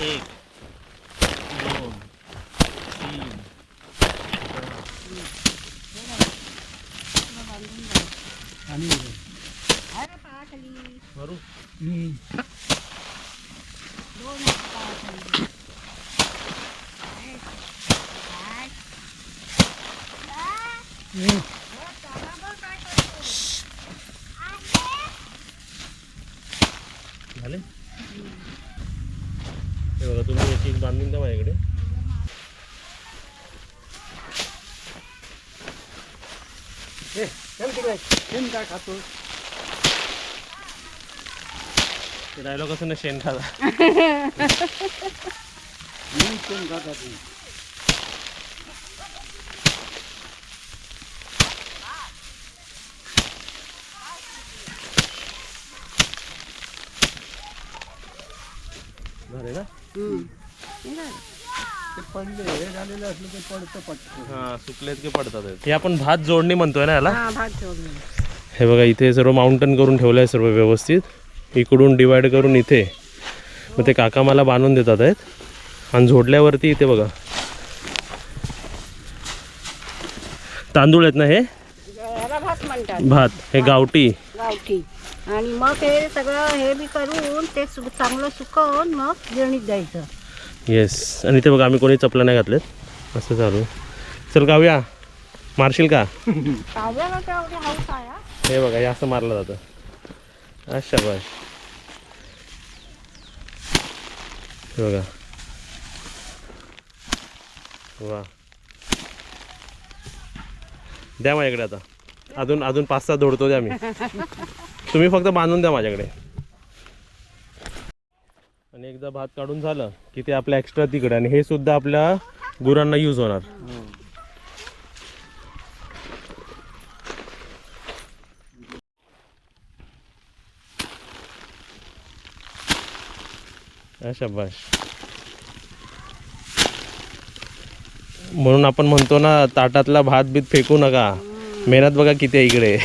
एक दोन तीन आणि अरे पाखाली मारू मी दोन आहेत पाखाली मी झाले हे बघा तुम्ही एक एक बांधून द्या माझ्याकडे ए, चल तिकडे शेण काय खातो? डायलॉग असं ना शेण खाला. मी शेण खातात मी. झाले ना? ते पडले हे झालेलं असलं ते पडतं पटकन. हा सुकलेत की पडतात. हे आपण भात जोडणी म्हणतोय ना याला? हा भात हे बघा इथे सर्व माउंटन करून ठेवलं आहे सर्व व्यवस्थित. इकडून डिवाइड करून इथे. मग ते काका मला बांधून देतात आहेत. आणि झोडल्यावरती इथे बघा. तांदूळ आहेत ना हे? भात हे गावठी. गावठी. आणि मग हे सगळं हे बी करून ते चांगलं सुकवून मग गिरणीत द्यायचं. येस आणि इथे बघा आम्ही कोणी चपला नाही घातलेत. असं चालू. चल गाऊया. मारशील का? हे बघा हे असं मारलं जातं. अच्छा बाय हे बघा. वा. द्या माझ्याकडे आता. अजून अजून पाच सात दोडतो द्या मी. तुम्ही फक्त बांधून द्या माझ्याकडे. आणि एकदा भात काढून झालं की ते आपल्या एक्स्ट्रा तिकडे आणि हे सुद्धा आपल्या गुरांना यूज होणार. शाबाश म्हणून आपण म्हणतो ना ताटातला भात बीत फेकू नका. मेहनत बघा किती आहे इकडे.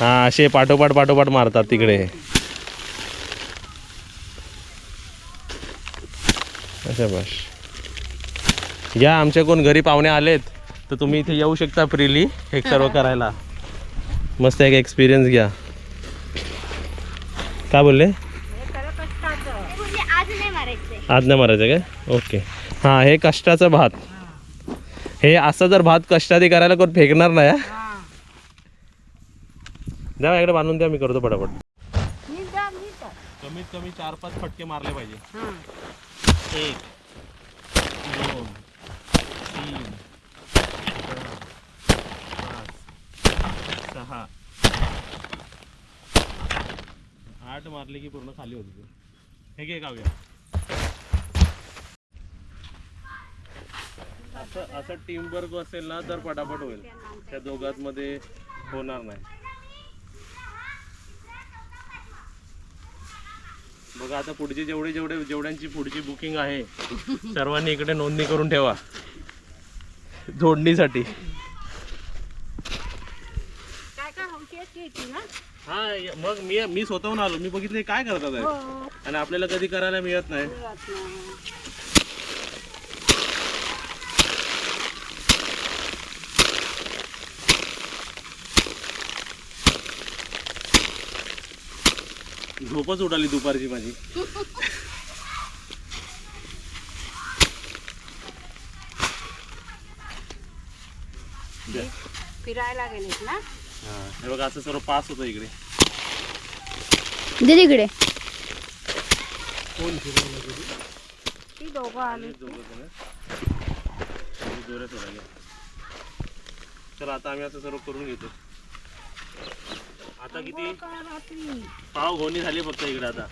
हा असे पाठोपाठ पाठोपाठ मारतात तिकडे. शाबाश या आमच्या कोण घरी पाहुणे आलेत तर तुम्ही इथे येऊ शकता फ्रीली हे सर्व करायला. मस्त एक एक्सपिरियन्स घ्या. काय बोलले हे खरं कष्टाचं म्हणजे आज नाही मारायचंय आज नाही मारायचं काय ओके. हां हे कष्टाचं भात. हे असं जर भात कष्टादी करायला कोण फेकणार नाही द्या माझ्याकडे बांधून द्या मी करतो पटापट. कमीत कमी चार पाच फटके मारले पाहिजे. एक दोन तीन पाच सहा. आठ मारले की पूर्ण खाली होती. हे घे काव्या. असं असं टीम वर्क असेल ना तर पटापट होईल. त्या दोघात मध्ये होणार नाही. बघा आता पुढचे जेवढे जेवढे जेवढ्यांची पुढची बुकिंग आहे सर्वांनी इकडे नोंदणी करून ठेवा. जोडणीसाठी. हा मग मी मी स्वतःहून आलो. मी बघितले काय करतात आहे. हो. आणि आपल्याला कधी करायला मिळत नाही. झोपच उडाली दुपारची माझी. फिरायला गेलेत ना हा, हे बघा असं सर्व पास होतं इकडे दे तिकडे? ती दोघं आली जोरात. तर आता आम्ही असं सर्व करून घेतो आता किती? पाव गोणी झाली फक्त इकडे आता.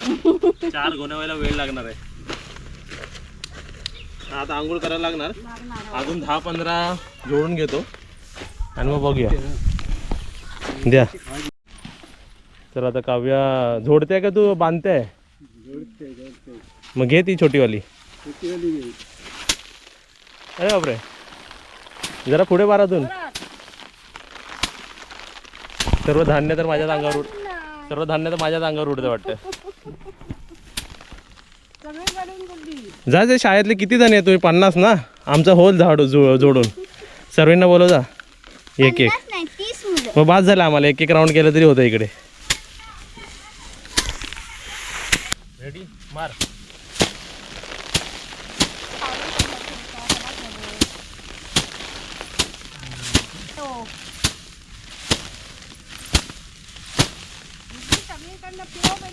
चार गोण्या व्हायला वेळ लागणार आहे. आता आंघोळ करायला लागणार. अजून दहा पंधरा जोडून घेतो. आणि मग बघूया. द्या. तर आता काव्या झोडते का तू? बांधते? जोडते जोडते. मग घे ती छोटीवाली. अरे बापरे. जरा पुढे बारातून सर्व धान्य तर माझ्याच अंगावर उड सर्व धान्य तर माझ्याच अंगावर उडतं वाटतं. जा ते शाळेतले किती जण आहे तुम्ही? पन्नास ना? आमचा होल झाडू जो जोडून. सर्वांना बोलव जा. एक एक. मग बाद झालं आम्हाला. एक एक राऊंड केलं तरी होतं इकडे. रेडी मार सगळीकडनं फिरव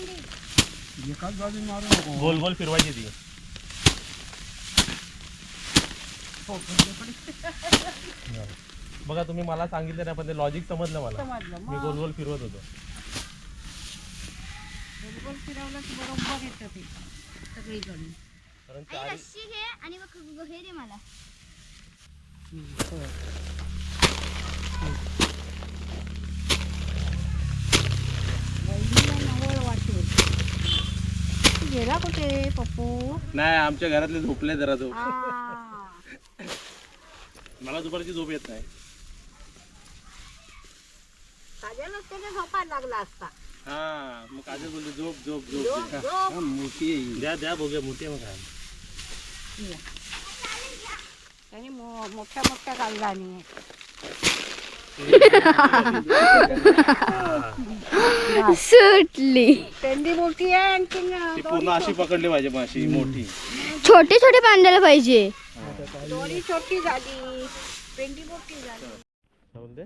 मारू नको. गोल गोल फिरवायची ती. बघा तुम्ही मला सांगितलं ना पण ते लॉजिक समजलं मला. समजलं. मी मग? गोल गोल फिरवत होतो. गोल फिरवलं की बरोबर येतं ते. सगळीकडून कारण आणि चार रस्सी घे आणि मग हे दे मला. गेला कुठे पप्पू नाही आमच्या घरातले झोपले जरा तो आ. मला दुपारची झोप येत नाही काजलच त्याने झोपायला लागला असता हा मग काजल झोप झोप झोप झोप, झोप. झोप. हा, मोठी आहे. द्या द्या बघूया मोठी आहे मग काय त्याने मो- मोठ्या मोठ्या काढलानी सुटली पेंडी मोठी आहे आणखी ती पूर्ण अशी पकडली पाहिजे माशी मोठी. छोटे छोटे बांधायला पाहिजे. दोरी छोटी झाली. पेंडी मोठी झाली. जाऊन दे.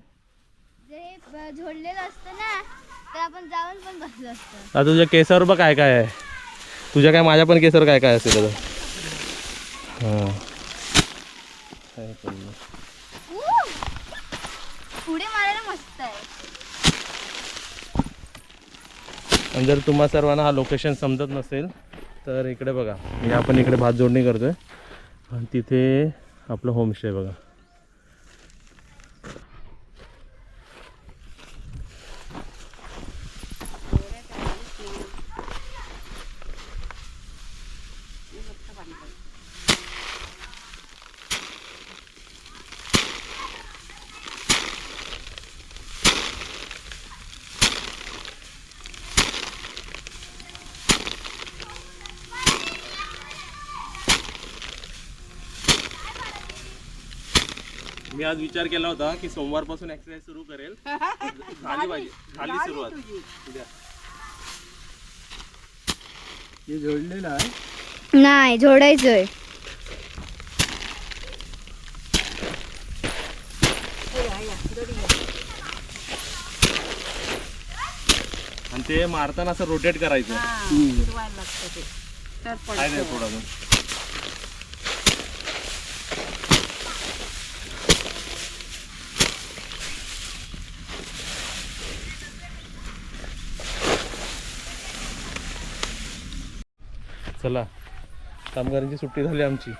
जर हे झोडलेलं असतं ना तर आपण जाऊन पण बसलो असतो. आता तुझ्या केसावर बघ काय काय आहे. तुझ्या काय माझ्या पण केसावर काय काय असेल आता? हां काय पण नाही. ऊ! पुढे मारायला मस्त आहे आणि जर तुम्हा सर्वांना हा लोकेशन समजत नसेल तर इकडे बघा. म्हणजे आपण इकडे भात जोडणी करतोय. आणि तिथे आपलं होमस्टे बघा. मी आज विचार केला होता की सोमवारपासून एक्सरसाइज सुरू करेल. झाली पाहिजे. झाली सुरुवात. उद्या. हे जोडलेलं आहे? नाही झोडायचंय आणि ते मारताना असं रोटेट करायचं. हा, फिरवायला लागतं ते. तर काय नाही पडतं. थोडं चला. कामगारांची सुट्टी झाली आमची.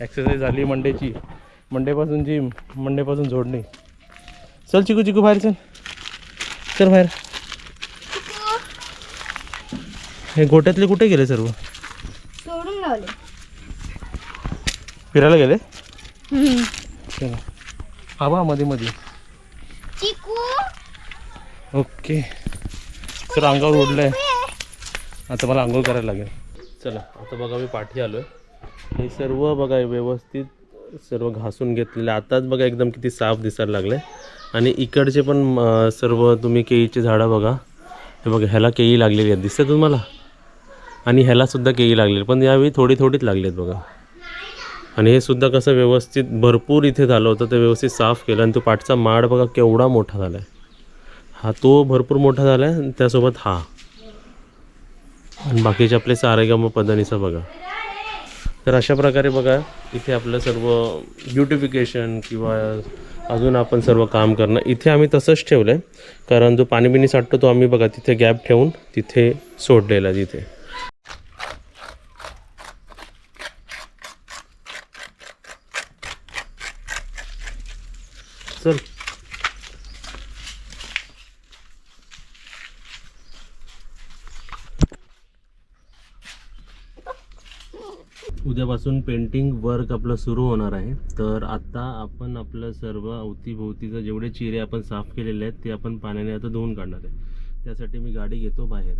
एक्सरसाइज झाली मंडेची मंडेपासून जिम मंडेपासून जोडणी. चल चिकू चिकू बाहेर चल. चल बाहेर. हे गोट्यातले कुठे गेले सर्व? सोडून लावले. फिरायला गेले? चला. आबा मध्ये मध्ये चिकू. ओके सर अंगावर आहे आता मला आंघोळ करायला लागेल. चला आता बघा मी पाठी आलो आहे हे सर्व बघा व्यवस्थित सर्व घासून घेतलेले. आताच बघा एकदम किती साफ दिसायला लागले आणि इकडचे पण सर्व तुम्ही केळीचे झाडं बघा. हे बघा ह्याला केळी लागलेली आहेत. दिसतं तुम्हाला? आणि ह्यालासुद्धा केळी लागलेली पण यावेळी थोडी थोडीच लागली आहेत बघा. आणि हे सुद्धा कसं व्यवस्थित भरपूर इथे झालं होतं. ते व्यवस्थित साफ केलं. आणि तो पाठचा माड बघा केवढा मोठा झाला आहे हा तो भरपूर मोठा झाला आहे आणि त्यासोबत हा. आणि बाकीचे आपले सारेगम पदनीचा बघा. तर अशा प्रकारे बघा इथे आपलं सर्व ब्युटिफिकेशन किंवा अजून आपण सर्व काम करणं इथे आम्ही तसंच ठेवलं आहे कारण जो पाणीबिणी साठतो तो आम्ही बघा तिथे गॅप ठेवून तिथे सोडलेला आहे तिथे चल. उद्यापासून पेंटिंग वर्क आपलं सुरू होणार आहे. तर आता आपण आपलं सर्व अवतीभोवतीचं जेवढे चिरे आपण साफ केलेले आहेत ते आपण पाण्याने आता धुवून काढणार आहे. त्यासाठी मी गाडी घेतो बाहेर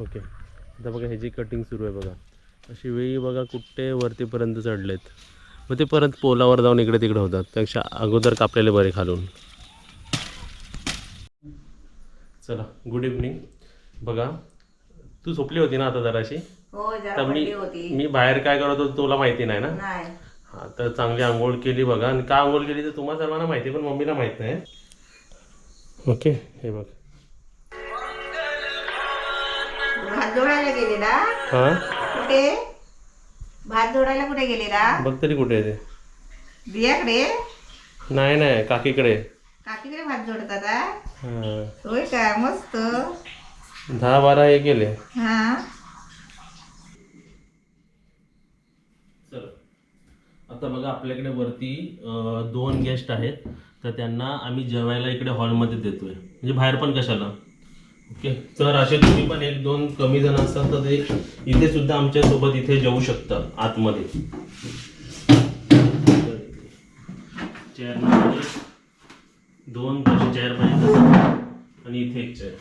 ओके आता बघा ह्याची कटिंग सुरू आहे बघा. अशी वेळी बघा कुठे वरतीपर्यंत चढलेत. मग ते परत पोलावर जाऊन इकडे तिकडे होतात. त्यापेक्षा अगोदर कापलेले बरे खालून. चला गुड इव्हनिंग बघा तू झोपली होती ना आता जराशी? हो तर मी मी बाहेर काय करत होतो तुला माहिती नाही ना? हा तर चांगली आंघोळ केली बघा. आणि का आंघोळ केली तर तुम्हाला सर्वांना माहिती पण मम्मीला माहीत नाही. ओके हे बघ. भात जोडायला गेलेला. हा? कुठे? भात जोडायला कुठे गेलेला? बघ तरी कुठे आहे ते. बियाकडे नाही नाही काकीकडे. काकीकडे भात जोडतात? हा? होय का? मस्त. दहा बारा हे केले. हा. चल. आता बघा आपल्याकडे वरती अं, दोन गेस्ट आहेत. तर त्यांना आम्ही जेवायला इकडे हॉलमध्ये देतोय. म्हणजे बाहेर पण कशाला? ओके. तर असे तुम्ही पण एक दोन कमी जण असतात तर ते इथे सुद्धा आमच्यासोबत इथे जाऊ शकता आतमध्ये. चेअर दोन कसे चेअर पाहिजे आणि इथे एक चेअर.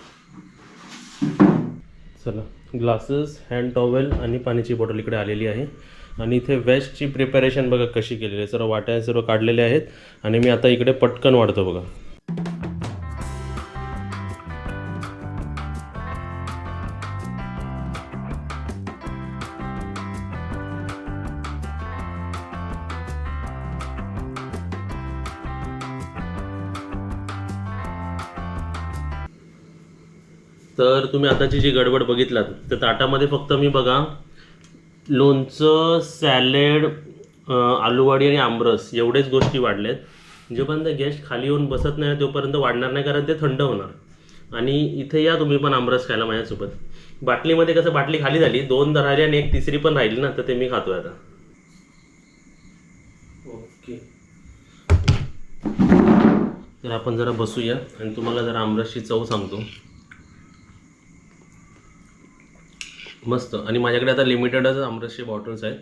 चला ग्लासेस हँड टॉवेल आणि पाण्याची बॉटल इकडे आलेली आहे. आणि इथे वेस्टची प्रिपरेशन बघा कशी केलेली आहे. सर्व वाट्या सर्व काढलेले आहेत. आणि मी आता इकडे पटकन वाढतो बघा. तर तुम्ही आताची जी गडबड बघितलात तर ताटामध्ये फक्त मी बघा लोणचं सॅलेड आलूवाडी आणि आमरस एवढेच गोष्टी वाढल्यात जोपर्यंत गेस्ट खाली येऊन बसत नाही तोपर्यंत वाढणार नाही कारण ते थंड होणार. आणि इथे या तुम्ही पण आमरस खायला माझ्यासोबत. बाटलीमध्ये कसं बाटली खाली झाली दोन तर राहिली आणि एक तिसरी पण राहिली ना तर ते मी खातोय आता. ओके. तर आपण जरा बसूया आणि तुम्हाला जरा आमरसची चव सांगतो. मस्त. आणि माझ्याकडे आता लिमिटेडच आमरसचे बॉटल्स आहेत.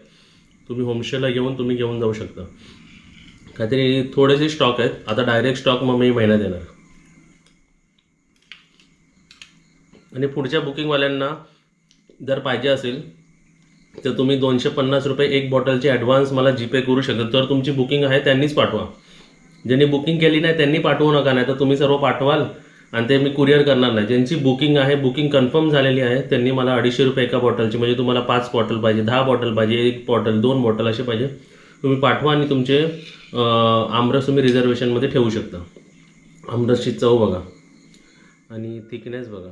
तुम्ही होमस्टेला घेऊन तुम्ही घेऊन जाऊ शकता. काहीतरी थोडेसे स्टॉक आहेत. आता डायरेक्ट स्टॉक मग मी महिन्यात येणार. आणि पुढच्या बुकिंगवाल्यांना जर पाहिजे असेल तर तुम्ही दोनशे पन्नास रुपये एक बॉटलचे ॲडव्हान्स मला जीपे करू शकता. तर तुमची बुकिंग आहे त्यांनीच पाठवा. ज्यांनी बुकिंग केली नाही त्यांनी पाठवू नका नाही तर तुम्ही सर्व पाठवाल. आणि ते मी कुरिअर करणार नाही. ज्यांची बुकिंग आहे बुकिंग कन्फर्म झालेली आहे त्यांनी मला अडीचशे रुपये एका बॉटलची म्हणजे तुम्हाला पाच बॉटल पाहिजे दहा बॉटल पाहिजे एक बॉटल दोन बॉटल असे पाहिजे. तुम्ही पाठवा आणि तुमचे आमरस तुम्ही रिझर्वेशनमध्ये ठेवू शकता. आमरसची चव बघा. आणि थिकनेस बघा.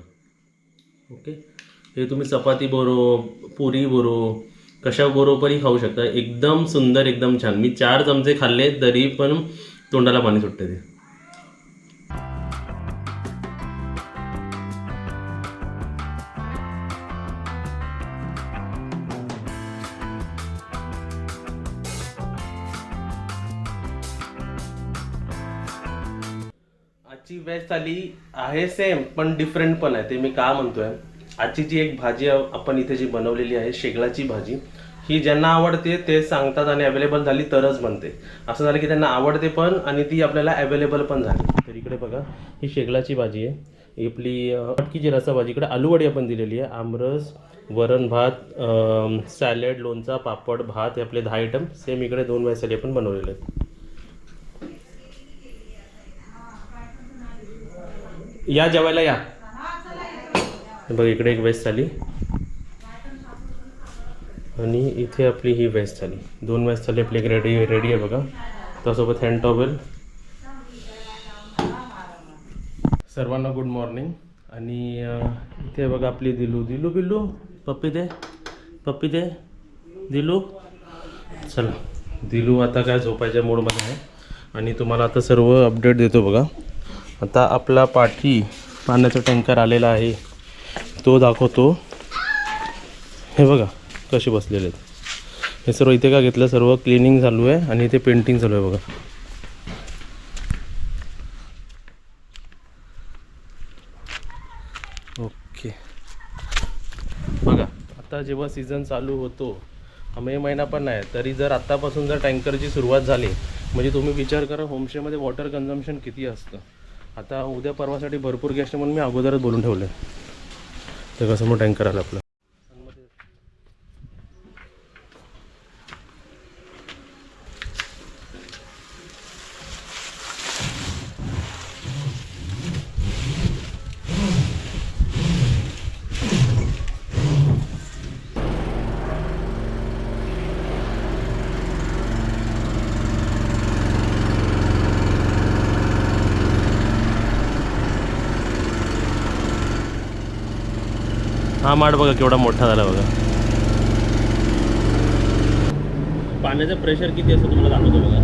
ओके हे तुम्ही चपाती बरो पुरी बरो कशा बरोबरही खाऊ शकता. एकदम सुंदर एकदम छान. मी चार चमचे खाल्ले तरी पण तोंडाला पाणी सुटते ते. आजची वेज थाली आहे सेम पण डिफरंट पण आहे. ते मी का म्हणतोय? आजची जी एक भाजी आपण इथे जी बनवलेली आहे शेगलाची भाजी ही ज्यांना आवडते ते सांगतात आणि अवेलेबल झाली तरच बनते. असं झालं की त्यांना आवडते पण आणि ती आपल्याला अवेलेबल पण झाली. तर इकडे बघा ही शेगलाची भाजी आहे. आपली मटकीची रसा भाजी इकडे आलूवडी आपण दिलेली आहे. आमरस वरण भात सॅलड लोणचा पापड भात हे आपले दहा आयटम सेम इकडे दोन वेळेसाठी आपण बनवलेले आहेत. या जेवायला या. बघ इकडे एक वेस्ट झाली आणि इथे आपली ही वेस्ट झाली दोन वेस्ट झाली आपली एक रेडी रेडी आहे बघा. त्यासोबत हँड टॉवेल सर्वांना गुड मॉर्निंग आणि इथे बघा आपली दिलू. दिलू बिल्लू पप्पी दे. पप्पी दे. दिलू. चला. दिलू आता काय झोपायच्या मूडमध्ये आहे. आणि तुम्हाला आता सर्व अपडेट देतो बघा. आता आपला पाठी पाण्याचा टँकर आलेला आहे. तो दाखवतो. हे बघा कसे बसलेले आहेत. हे सर्व इथे का घेतलं? सर्व क्लिनिंग चालू आहे आणि इथे पेंटिंग चालू आहे बघा. ओके बघा आता जेव्हा सीझन चालू होतो मे महिना पण नाही तरी जर आत्तापासून जर टँकरची सुरुवात झाली म्हणजे तुम्ही विचार करा होमशेमध्ये वॉटर कन्झम्पशन किती असतं? आता उद्या परवासाठी भरपूर गेस्ट म्हणून मी अगोदरच बोलून ठेवलं ते कसं मग टँकर आलं आपलं. हा माठ बघा केवढा मोठा झाला बघा. पाण्याचं प्रेशर किती असतं तुम्हाला दाखवतो बघा.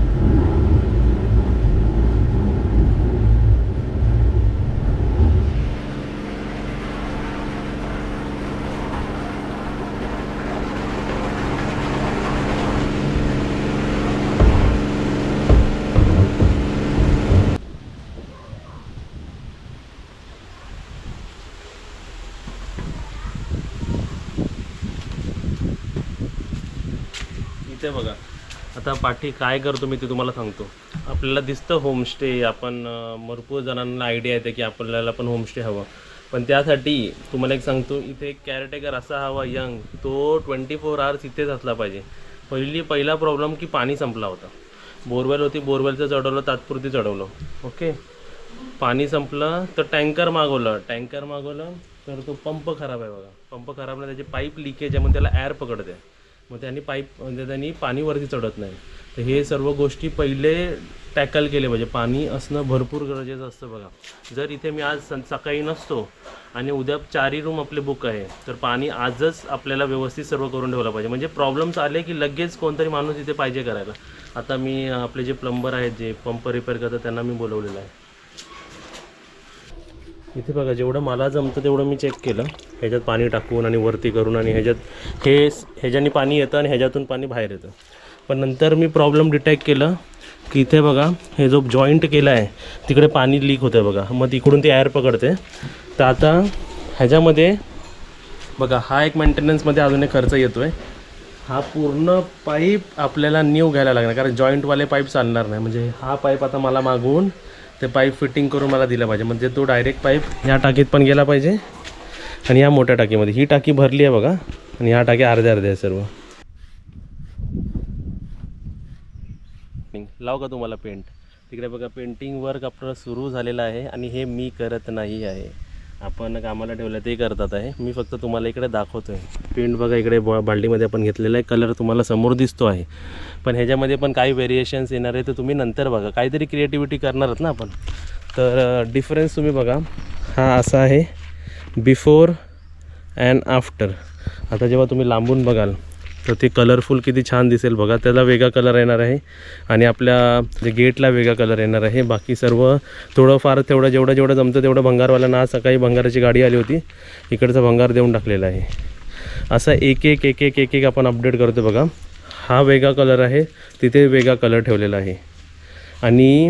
इथे बघा. आता पाठी काय करतो मी ते तुम्हाला सांगतो. आपल्याला दिसतं होमस्टे आपण भरपूर जणांना आयडिया येते की आपल्याला पण होमस्टे हवं. पण त्यासाठी तुम्हाला एक सांगतो इथे एक कॅरेटेकर असा हवा यंग तो ट्वेंटी फोर आवर्स इथेच असला पाहिजे. पहिली पहिला प्रॉब्लेम की पाणी संपला होता. बोरवेल होती बोरवेलचं चढवलं तात्पुरती चढवलं. ओके पाणी संपलं तर टँकर मागवलं. टँकर मागवलं तर तो पंप खराब आहे बघा. पंप खराब नाही त्याची पाईप लिकेज आहे मग त्याला ॲर पकडते. मग त्यांनी पाईप म्हणजे त्यांनी पाणी वरती चढत नाही. तर हे सर्व गोष्टी पहिले टॅकल केले पाहिजे. पाणी असणं भरपूर गरजेचं असतं बघा. जर इथे मी आज सं सकाळी नसतो आणि उद्या चारही रूम आपले बुक आहे तर पाणी आजच आपल्याला व्यवस्थित सर्व करून ठेवलं पाहिजे. म्हणजे प्रॉब्लेम्स आले की लगेच कोणतरी माणूस इथे पाहिजे करायला. आता मी आपले जे प्लंबर आहेत जे पंप रिपेअर करतात त्यांना मी बोलवलेलं आहे. इथे बघा जेवढं मला जमतं तेवढं मी चेक केलं. ह्याच्यात पाणी टाकून आणि वरती करून आणि ह्याच्यात हे ह्याच्याने पाणी येतं आणि ह्याच्यातून पाणी बाहेर येतं. पण नंतर मी प्रॉब्लेम डिटेक्ट केलं की इथे बघा हे जो जॉईंट केला आहे तिकडे पाणी लीक होतं बघा. मग तिकडून ती एअर पकडते. तर आता ह्याच्यामध्ये बघा हा एक मेंटेनन्समध्ये अजून एक खर्च येतो आहे हा पूर्ण पाईप आपल्याला न्यू घ्यायला लागणार कारण जॉईंटवाले पाईप चालणार नाही. म्हणजे हा पाईप आता मला मागून ते पाईप फिटिंग करून मला दिलं पाहिजे. म्हणजे तो डायरेक्ट पाईप ह्या टाकीत पण गेला पाहिजे आणि ह्या मोठ्या टाकीमध्ये. ही टाकी भरली आहे बघा. आणि ह्या टाकी अर्ध्या अर्ध्या आहे सर्व. लाव का तुम्हाला पेंट तिकडे बघा पेंटिंग वर्क आपलं सुरू झालेलं आहे आणि हे मी करत नाही आहे. आपण कामाला ठेवलं ते करतात आहे. मी फक्त तुम्हाला इकडे दाखवतो आहे पेंट बघा इकडे बॉ बाल्डीमध्ये आपण घेतलेला आहे. कलर तुम्हाला समोर दिसतो आहे. पण ह्याच्यामध्ये पण काही व्हेरिएशन्स येणार आहे तर तुम्ही नंतर बघा. काहीतरी क्रिएटिव्हिटी करणार ना आपण. तर डिफरन्स तुम्ही बघा. हा असा आहे. बिफोर अँड आफ्टर आता जेव्हा तुम्ही लांबून बघाल तर ते कलरफुल किती छान दिसेल. बघा त्याला वेगळा कलर येणार आहे आणि आपल्या जे गेटला वेगळा कलर येणार आहे. बाकी सर्व थोडंफार तेवढं जेवढं जेवढं जमतं तेवढं भंगारवाल्यांना आज सकाळी भंगाराची गाडी आली होती. इकडचा भंगार देऊन टाकलेला आहे. असा एक एक एक एक एक एक आपण अपडेट करतो बघा. हा वेगळा कलर आहे. तिथे वेगळा कलर ठेवलेला आहे. आणि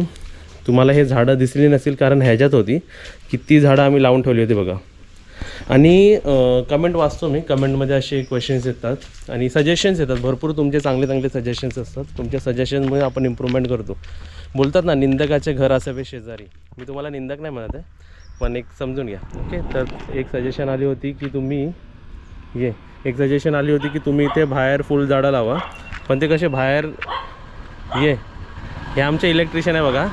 तुम्हाला हे झाडं दिसली नसेल कारण ह्याच्यात होती. किती झाडं आम्ही लावून ठेवली होती बघा. आणि कमेंट वाचतो मी. कमेंटमध्ये असे क्वेश्चन्स येतात आणि सजेशन्स येतात. भरपूर तुमचे चांगले चांगले सजेशन्स असतात. तुमच्या सजेशनमुळे आपण इम्प्रूव्हमेंट करतो. बोलतात ना निंदकाचे घर असावे शेजारी. मी तुम्हाला निंदक नाही म्हणत आहे पण एक समजून घ्या. ओके तर एक सजेशन आली होती की तुम्ही ये. एक सजेशन आली होती की तुम्ही इथे बाहेर फुल झाडं लावा. पण ते कसे बाहेर ये. हे आमचे इलेक्ट्रिशियन आहे बघा.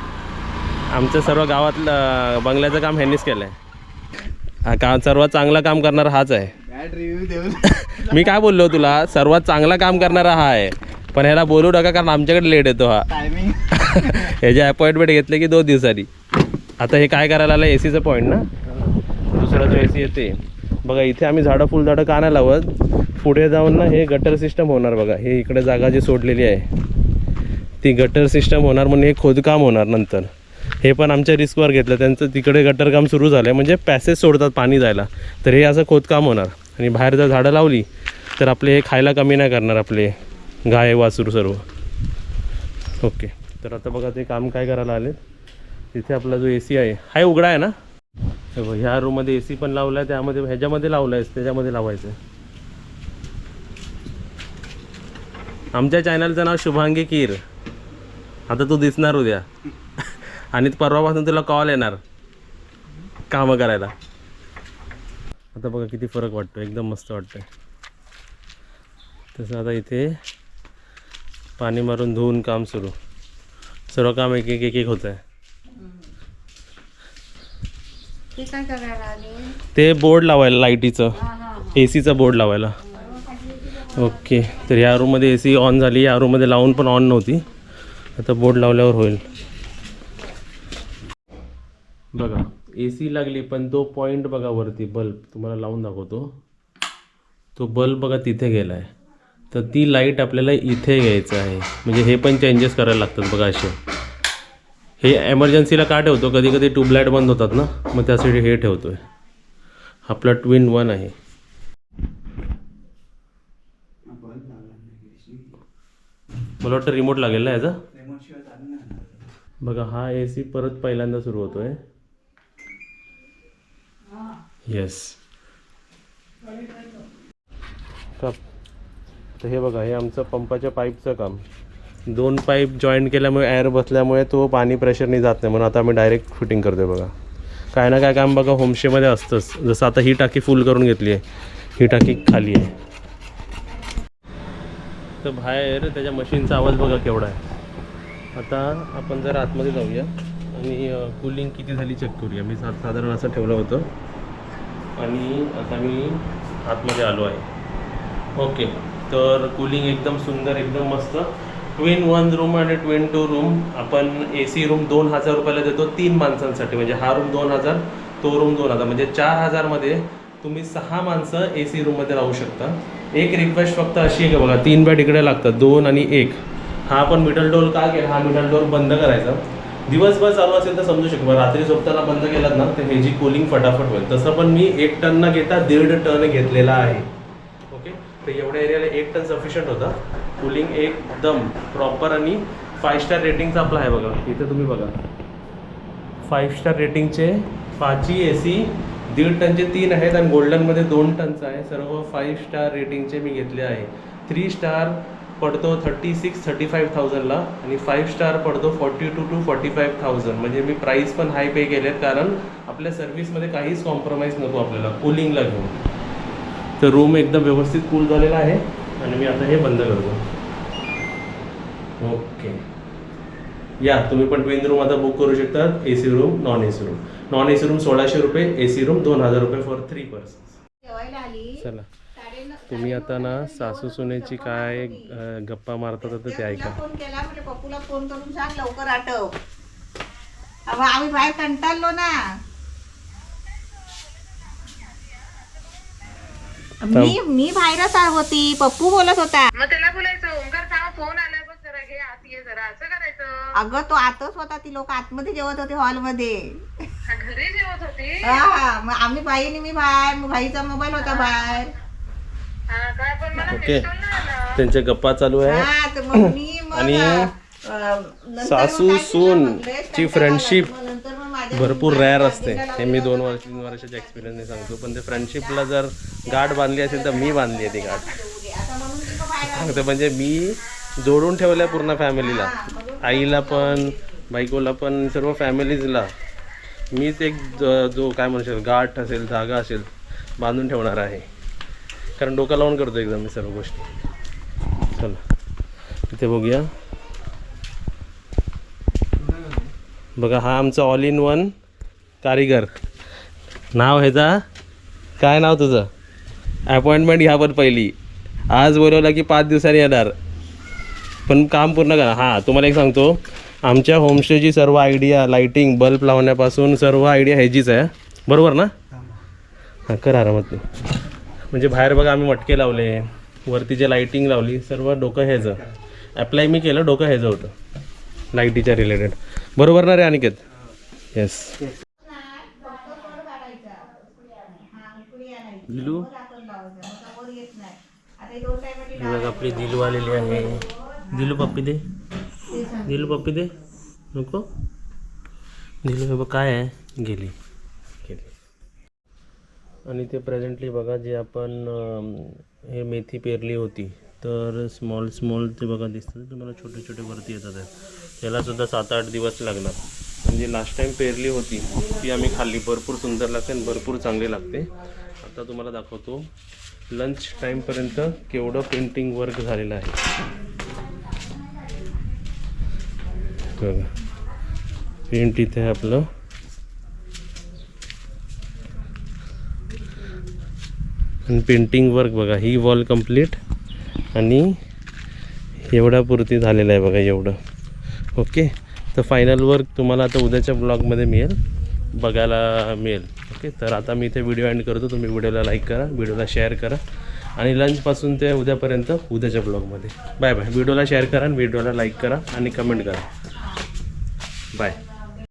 आमचं सर्व गावातलं बंगल्याचं काम ह्यांनीच केलं आहे हा का सर्वात चांगलं काम करणारा हाच आहे. मी काय बोललो तुला? सर्वात चांगलं काम करणारा हा आहे. पण ह्याला बोलू नका कारण आमच्याकडे लेट येतो हा. ह्याचे अपॉइंटमेंट घेतले की दोन दिवसांनी. आता हे काय करायला आलं ए सीचं पॉईंट ना? दुसरा जो ए सी येते. बघा इथे आम्ही झाडं फुलझाडं का नाही लावत? पुढे जाऊन ना हे गटर सिस्टम होणार बघा. हे इकडे जागा जी सोडलेली आहे. ती गटर सिस्टम होणार म्हणून हे खोदकाम होणार नंतर. हे पण आमच्या रिस्कवर घेतलं. त्यांचं तिकडे गटर काम सुरू झालं आहे म्हणजे पॅसेज सोडतात पाणी जायला. तर हे असं खोदकाम होणार. आणि बाहेर जर झाडं लावली तर आपले हे खायला कमी नाही करणार आपले गाय वासरू सर्व. ओके. तर आता बघा ते काम काय करायला आले तिथे आपला जो ए सी आहे हा उघडा आहे ना? ह्या रूममध्ये ए सी पण लावला आहे त्यामध्ये ह्याच्यामध्ये लावलं आहे त्याच्यामध्ये लावायचं आमच्या चॅनलचं नाव शुभांगी कीर आता तू दिसणार उद्या. आणि परवापासून तुला कॉल येणार. कामं करायला. आता बघा किती फरक वाटतो एकदम मस्त वाटतंय. तसं आता इथे पाणी मारून धुवून काम सुरू. सर्व काम एक एक एक एक होत आहे ते बोर्ड लावायला लाईटीचं. ए सीचा बोर्ड लावायला. ओके. तर या रूममध्ये ए सी ऑन झाली. या रूममध्ये लावून पण ऑन नव्हती. आता बोर्ड लावल्यावर होईल. बघा. ए सी लागली पण तो पॉईंट बघा वरती बल्ब तुम्हाला लावून दाखवतो. तो बल्ब बघा तिथे गेला आहे तर ती लाइट आपल्याला इथे घ्यायचं आहे. म्हणजे हे पण चेंजेस करायला लागतात बघा असे. हे एमर्जन्सीला का ठेवतो? कधी कधी ट्यूबलाईट बंद होतात ना? मग त्यासाठी हे ठेवतो आहे आपला ट्विन वन आहे. मला वाटतं रिमोट लागेल ना याचा? बघा हा ए सी परत पहिल्यांदा सुरू होतोय. येस तर हे बघा हे आमचं पंपाच्या पाईपचं काम. दोन पाईप जॉईंट केल्यामुळे एअर बसल्यामुळे तो पाणी प्रेशरने जात नाही. म्हणून आता आम्ही डायरेक्ट फिटिंग करतोय बघा. काय ना काय काम बघा होमशेमध्ये असतंच. जसं आता ही टाकी फुल करून घेतली आहे. ही टाकी खाली आहे. तर बाहेर त्याच्या मशीनचा आवाज बघा केवढा आहे. आता आपण जर आतमध्ये जाऊया. आणि कूलिंग किती झाली चेक करूया. मी साधारण असं ठेवलं होतं. आणि आता मी आतमध्ये आलो आहे. ओके तर कूलिंग एकदम सुंदर एकदम मस्त. ट्विन वन रूम आणि ट्विन टू रूम आपण ए सी रूम दोन हजार रुपयाला देतो तीन माणसांसाठी. म्हणजे हा रूम दोन हजार तो रूम दोन हजार. म्हणजे चार हजारमध्ये तुम्ही सहा माणसं ए सी रूममध्ये राहू शकता. एक रिक्वेस्ट फक्त अशी आहे की बघा तीन बेड इकडे लागतात दोन आणि एक. हा आपण मिडल डोर का केला? हा मिडल डोर बंद करायचा. दिवसभर चालू असेल तर समजू शकतो. रात्री झोपताना बंद केलात ना तर हे जी कूलिंग फटाफट होईल. तसं पण मी एक टन न घेता दीड टन घेतलेला आहे. ओके तर एवढ्या एरियाला एक टन सफिशियंट होता. कूलिंग एकदम प्रॉपर आणि फाईव्ह स्टार रेटिंगचा आपला आहे बघा. इथे तुम्ही बघा. फाईव्ह स्टार रेटिंगचे पाचही ए सी दीड टनचे तीन आहेत आणि गोल्डनमध्ये दोन टनचं आहे. सर्व फाईव्ह स्टार रेटिंगचे मी घेतले आहे. थ्री स्टार पडतो थर्टी सिक्स थर्टी फाईव्ह थाउजंडला आणि फाईव्ह स्टार पडतो forty two two forty five thousand म्हणजे मी प्राईस पण हाय पे केलेत कारण आपल्या सर्व्हिसमध्ये काहीच कॉम्प्रोमाइज नको आपल्याला. कूलिंगला घेऊन. तर रूम एकदम व्यवस्थित कूल झालेला आहे. आणि मी आता हे बंद करतो. ओके या तुम्ही पण ट्विन रूम आता बुक करू शकता. A C room non A C room non A C room सोळाशे रुपये ए सी रूम दोन हजार रुपये फॉर थ्री पर्सन चला. तुम्ही आता ना सासू सुनेची काय गप्पा मारतात ते ऐका. फोन केला म्हणजे पप्पूला फोन करून सांग लवकर आठव. आम्ही बाहेर कंटाळलो ना. मी मी बाहेरच होती पप्पू बोलत होता. मग त्याला बोलायचं ओंकार थांब फोन आलाय बघ जरा घे आत ये जरा असं करायचं. अगं तो आतच होता ती लोक आतमध्ये जेवत होते हॉलमध्ये. हा, घरी जेवत होती? हा मग आम्ही बाईने मी बाहेर मग भाईचा मोबाईल होता बाहेर. ओके. त्यांच्या गप्पा चालू आहे. हा तर मग मी मग आणि अं, नंतर सासू सून ची फ्रेंडशिप आला. मग नंतर मग माझ्या भरपूर गाडीला असते. हे मी दोन वर्ष तीन वर्षाच्या एक्सपिरियन्सने सांगतो. पण ते फ्रेंडशिपला जर गाठ बांधली असेल तर मी बांधली आहे ती गाठ. सांगतो म्हणजे मी जोडून ठेवलं आहे पूर्ण फॅमिलीला आईला पण बायकोला पण सर्व फॅमिलीजला मीच एक ज- जो काय म्हणू शकेल गाठ असेल धागा असेल बांधून ठेवणार आहे. कारण डोका लावून करतो एकदम मी सर्व गोष्टी. चला. इथे बघूया. बघा हा आमचा ऑल इन वन कारीगर. नाव ह्याचा? काय नाव तुझं? अपॉइंटमेंट घ्या पण पहिली. आज बोलवलं की पाच दिवसांनी येणार. पण काम पूर्ण करा. हां तुम्हाला एक सांगतो. आमच्या होमस्टेची सर्व आयडिया लाईटिंग बल्ब लावण्यापासून सर्व आयडिया ह्याचीच आहे. बरोबर ना? हां. कर आरामात. तू. म्हणजे बाहेर बघा आम्ही मटके लावले वरती जे लाईटिंग लावली सर्व डोकं ह्याचं अप्लाय मी केलं डोकं ह्याचं होतं. लाईटीच्या रिलेटेड बरोबर ना रे अनिकेत? येस दिलू हे आपली दिलू आलेली आहे. दिलू पप्पी दे. दिलू पप्पी दे. नको. दिलू हे बघ काय आहे? गेली. आणि ते प्रेझेंटली बघा जे आपण हे मेथी पेरली होती तर स्मॉल स्मॉल ते बघा दिसतं तुम्हाला छोटे छोटे वरती येतात. आहे त्याला सुद्धा सात आठ दिवस लागणार. म्हणजे लास्ट टाईम पेरली होती ती आम्ही खाल्ली. भरपूर सुंदर लागते आणि भरपूर चांगली लागते. आता तुम्हाला दाखवतो लंच टाईमपर्यंत केवढं पेंटिंग वर्क झालेलं आहे. बघा. पेंट इथे आहे आपलं आणि पेंटिंग वर्क बघा ही वॉल कंप्लीट आणि एवढ्यापुरती झालेलं आहे बघा एवढं. ओके तर फायनल वर्क तुम्हाला आता उद्याच्या ब्लॉगमध्ये मिळेल. बघायला मिळेल. ओके तर आता मी इथे व्हिडिओ एंड करतो. तुम्ही व्हिडिओला लाईक करा व्हिडिओला शेअर करा. आणि लंचपासून ते उद्यापर्यंत उद्याच्या ब्लॉगमध्ये बाय बाय व्हिडिओला शेअर करा आणि व्हिडिओला लाईक करा आणि कमेंट करा. बाय